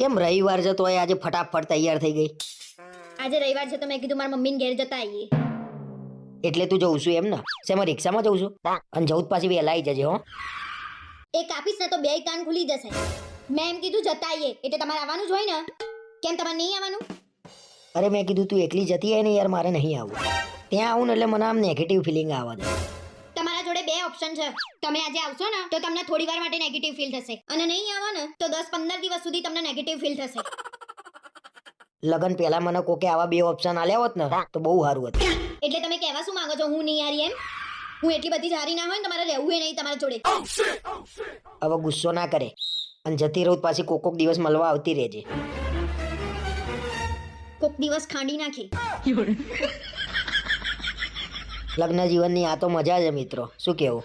કેમ રવિવાર જતો હોય? આજે ફટાફટ તૈયાર થઈ ગઈ. આજે રવિવાર છે તો મેં કીધું મારા મમ્મીને ઘેર જતા આવીએ. એટલે તું જઉં છું એમ ને? શેમાં રિક્ષામાં જઉં છું? અને જવું પાછી વહેલા આવી જજે હો. એ કાપીશ ને તો બે કાન ખુલી જશે. મેં એમ કીધું જતા આવીએ એટલે તમારે આવવાનું જ હોય ને? કેમ તમારે નહીં આવવાનું? અરે મેં કીધું તું એકલી જતી હોય ને યાર મારે નહીં આવવું. ત્યાં આવું ને એટલે મને આમ નેગેટિવ ફિલિંગ આવે છે જોડે બે ઓપ્શન છે. તમે આજે આવશો ને તો તમને થોડી વાર માટે નેગેટિવ ફીલ થશે. અને નહીં આવો ને તો દસ પંદર દિવસ સુધી તમને નેગેટિવ ફીલ થશે. લગન પહેલા મને કોકે આવા બે ઓપ્શન આલ્યા હોત ને તો બહુ સારું હતું. એટલે તમે કહેવા શું માંગો છો? હું નહીં હારી એમ? હું એટલી બધી જારી ના હોય ને તમારે રહેવું નહીં તમારા જોડે. હવે ગુસ્સો ના કરે. અને જતી રહું પાછી કોક કોક દિવસ મળવા આવતી રહેજે. કોક દિવસ ખાંડી નાખી. લગ્ન જીવનની આ તો મજા છે મિત્રો. શું કેવું